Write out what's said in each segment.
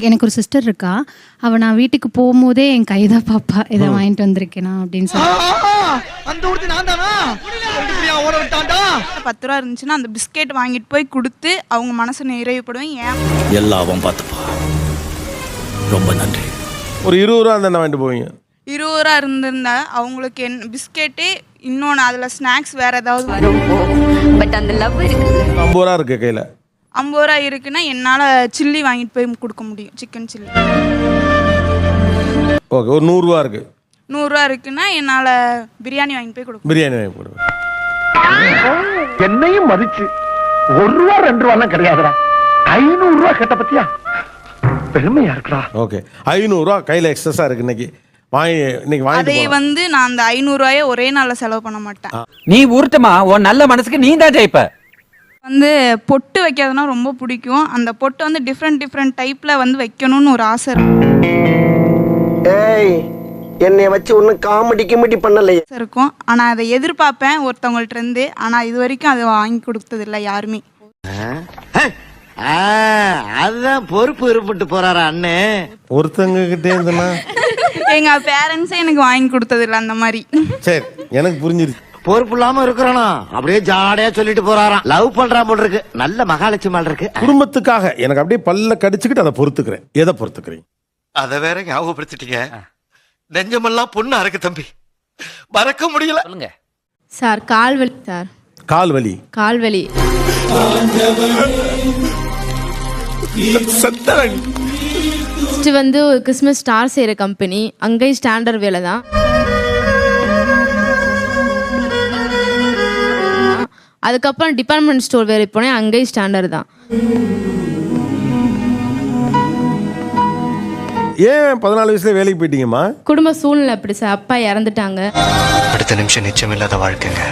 எனக்கு ஒரு சிஸ்டர் இருக்கா. அவ நான் வீட்டுக்கு போகும்போதே என் கைதான் பாப்பா. இதை வாங்கிட்டு வந்திருக்கேனா அப்படின்னு சொல்லி. பத்து ரூபா இருந்துச்சுன்னா அந்த பிஸ்கெட் வாங்கிட்டு போய் கொடுத்து அவங்க மனசு நிறைவுப்படுவேன் ஏன்? எல்லாம் அவன் பார்த்துப்பா. ரொம்ப நன்றி. ஒரு இருபது ரூபா அந்த வாங்கிட்டு போவீங்க? இருபது ரூபா இருந்திருந்தா அவங்களுக்கு என் பிஸ்கெட்டு இன்னொன்று அதில் ஸ்நாக்ஸ் வேற ஏதாவது வரும். பட் அந்த லவ் இருக்குது. ஐம்பது ரூபா இருக்கு கையில். ஐம்பது ரூபா இருக்குன்னா என்னால் சில்லி வாங்கிட்டு போய் கொடுக்க முடியும் சிக்கன் சில்லி ஓகே ஒரு நூறுரூவா இருக்கு. நூறுரூவா இருக்குன்னா என்னால் பிரியாணி வாங்கிட்டு போய் கொடுக்க பிரியாணி வாங்கி போடுவேன் என்னையும் மதிச்சு ஒரு ரூபா ரெண்டு ரூபா கிடையாதுடா. ஐநூறு ரூபா கேட்ட பத்தியா? பெருமையா இருக்குடா. ஓகே ஐநூறுரூவா கையில் எக்ஸஸாக இருக்கு இன்னைக்கு. வாங்கி இன்னைக்கு வாங்கிட்டு அதை. வந்து நான் அந்த ஐநூறுரூவாயை ஒரே நாளில் செலவு பண்ண மாட்டேன். நீ உருட்டுமா? உன் நல்ல மனசுக்கு நீ தான் ஜெயிப்ப. வந்து பொட்டு வைக்கிறதுனா ரொம்ப பிடிக்கும். அந்த பொட்டு வந்து டிஃப்ரெண்ட் டிஃப்ரெண்ட் டைப்பில் வந்து வைக்கணும்னு ஒரு ஆசை ஏய் என்னைய வச்சு ஒன்னும் காமெடி கிமெடி பண்ணலையே. இருக்கும். ஆனால் அதை எதிர்பார்ப்பேன் ஒருத்தவங்கள்ட்ட இருந்து. ஆனால் இது வரைக்கும் அதை வாங்கி கொடுத்ததில்ல யாருமே. அதுதான் பொறுப்பு இருப்பிட்டு போறாரா அண்ணே? ஒருத்தங்க கிட்டே இருந்தனா எங்கள் பேரண்ட்ஸே எனக்கு வாங்கி கொடுத்ததில்ல அந்த மாதிரி. சரி எனக்கு புரிஞ்சிருச்சு. பொறுப்பு இல்லாம இருக்கிறானா? அப்படியே ஜாடையா சொல்லிட்டு போறாராம். லவ் பண்றான் போல இருக்கு. நல்ல மகாலட்சுமி மால் இருக்கு. குடும்பத்துக்காக எனக்கு அப்படியே பல்ல கடிச்சுக்கிட்டு அதை பொறுத்துக்கிறேன். எதை பொறுத்துக்கிறீங்க? அத வேற ஞாபகப்படுத்திட்டீங்க. நெஞ்சமெல்லாம் பொண்ணா இருக்கு தம்பி. மறக்க முடியல. சொல்லுங்க. சார் கால்வலி சார். கால் வலி. கால்வலி ஃபஸ்ட்டு வந்து ஒரு கிறிஸ்மஸ் ஸ்டார் செய்கிற கம்பெனி அங்கேயும் ஸ்டாண்டர்ட் வேலை தான். அதுக்கப்புறம் டிபார்ட்மெண்ட் ஸ்டோர் வேலை போனேன். அங்கேயும் ஸ்டாண்டர்ட் தான். ஏன் பதினாலு வயசுல வேலைக்கு போயிட்டீங்கம்மா? குடும்ப சூழ்நிலை அப்படி சார். அப்பா இறந்துட்டாங்க. அடுத்த நிமிஷம் நிச்சயம் இல்லாத வாழ்க்கைங்க.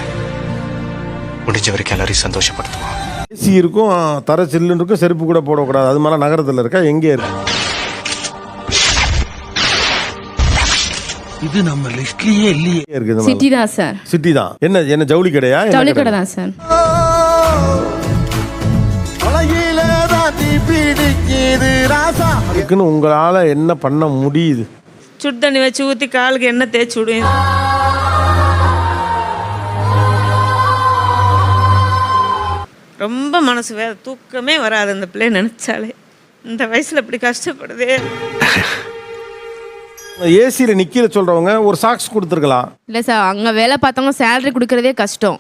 முடிஞ்ச வரைக்கும் எல்லாரையும் சந்தோஷப்படுத்துவோம். ஏசி இருக்கும் தர சில்லுன்னு இருக்கும் செருப்பு கூட போடக்கூடாது. அது மாதிரி நகரத்தில் இருக்கா? எங்கே இருக்கு? இது நம்ம லிஸ்ட்லயே இல்லையே. எங்கே இருக்கு இந்த சிட்டி தான் சார். சிட்டி தான். என்ன என்ன ஜவுளி கடையா? என்ன ஜவுளி கடை? தான் சார். அதுக்குன்னு உங்களால என்ன பண்ண முடியுது? சுடு தண்ணி வச்சு ஊற்றி காலுக்கு எண்ணெய் தேய்ச்சி விடுவேன் ரொம்ப மனசு வேற தூக்கமே வராது அந்த பிள்ளை நினைச்சாலே. இந்த வயசுல இப்படி கஷ்டப்படுதே. ஏசியில் நிக்கிற சொல்றவங்க ஒரு சாக்ஸ் கொடுத்துருக்கலாம். இல்லை சார் அங்கே வேலை பார்த்தவங்க சேலரி கொடுக்கறதே கஷ்டம்.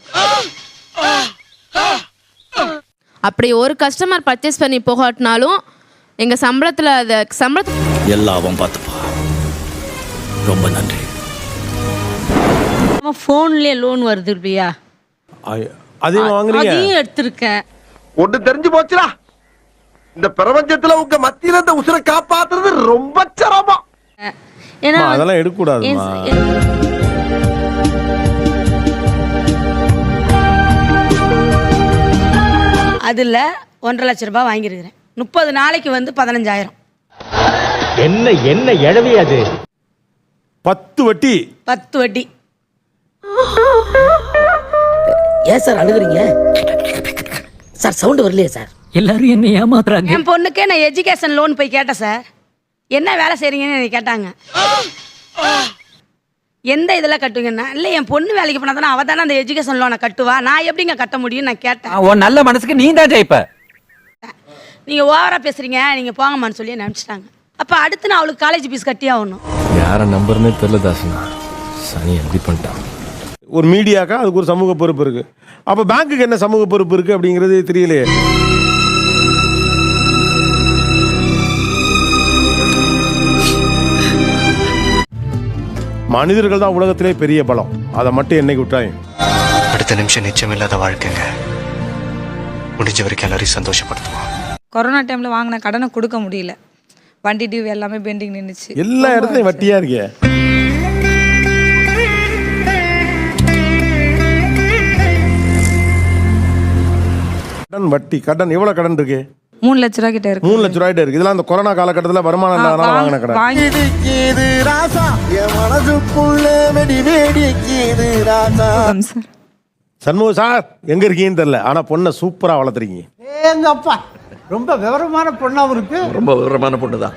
அப்படி ஒரு கஸ்டமர் பர்ச்சேஸ் பண்ணி போகாட்டினாலும் எங்கள் சம்பளத்தில் அதை சம்பளத்து எல்லாம் அவன் பார்த்துப்பா. ரொம்ப நன்றி. ஃபோன்லயே லோன் வருது இல்லையா? அதையும் வாங்குறீங்க? அதையும் எடுத்திருக்கேன். ஒண்ணு தெரிஞ்சு போச்சுடா. இந்த பிரபஞ்சத்துல உங்க மத்தியில இந்த உசுரை காப்பாத்துறது ரொம்ப சிரமம். ஏன்னா அதெல்லாம் எடுக்கக்கூடாதுமா. அதில் ஒன்றரை லட்ச ரூபாய் வாங்கியிருக்கிறேன். முப்பது நாளைக்கு வந்து பதினஞ்சாயிரம். என்ன என்ன எழவி அது? பத்து வட்டி. பத்து வட்டி. ஏன் சார் அழுகுறீங்க? சார் சவுண்ட் வரலையே சார். எல்லாரும் என்ன ஏமாத்துறாங்க. என் பொண்ணுக்கே நான் எஜுகேஷன் லோன் போய் கேட்டேன் சார். என்ன வேலை செய்றீங்கன்னு என்னை கேட்டாங்க. எந்த இதில் கட்டுங்கன்னா இல்லை என் பொண்ணு வேலைக்கு போனால் தானே அவள் தானே அந்த எஜுகேஷன் லோனை கட்டுவா? நான் எப்படிங்க கட்ட முடியும் நான் கேட்டேன். உன் நல்ல மனசுக்கு நீ தான் ஜெயிப்ப. நீங்கள் ஓவராக பேசுகிறீங்க நீங்கள் போங்கம்மான்னு சொல்லி நினச்சிட்டாங்க அப்போ அடுத்து நான் அவளுக்கு காலேஜ் ஃபீஸ் கட்டி ஆகணும். யார நம்பர்னே தெரியல தாசனா. சனி எப்படி பண்ணிட்டான். ஒரு மீடியாக்கா அதுக்கு ஒரு சமூக பொறுப்பு இருக்கு. அப்ப பேங்க்குக்கு என்ன சமூக பொறுப்பு இருக்கு அப்படிங்கிறது தெரியலையே. மனிதர்கள் தான் உலகத்திலே பெரிய பலம். அதை மட்டும் என்னைக்கு விட்டாங்க அடுத்த நிமிஷம் நிச்சயம் இல்லாத வாழ்க்கைங்க. முடிஞ்ச வரைக்கும் எல்லாரையும் சந்தோஷப்படுத்துவோம். கொரோனா டைமில் வாங்கின கடனை கொடுக்க முடியல. வண்டி டியூ எல்லாமே பெண்டிங் நின்றுச்சு எல்லா இடத்துலயும் வட்டியா இருக்கே கடன் வட்டி கடன் எவ்வளவு கடன் இருக்கு? மூணு லட்ச ரூபா கிட்ட இருக்கு. மூணு லட்ச ரூபாய்ட்டு இருக்கு. இதெல்லாம் அந்த கொரோனா காலகட்டத்தில் வருமானம் இல்லாதனால வாங்கின கடன் வாங்கி ராசா? என் மனசுக்குள்ள வெடி வேடிக்குது ராசா? சார். சண்முகம் சார் எங்க இருக்கீங்கன்னு தெரியல. ஆனா பொண்ணை சூப்பரா வளர்த்துறீங்க எங்க அப்பா ரொம்ப விவரமான பொண்ணாவும் இருக்கு ரொம்ப விவரமான பொண்ணு தான்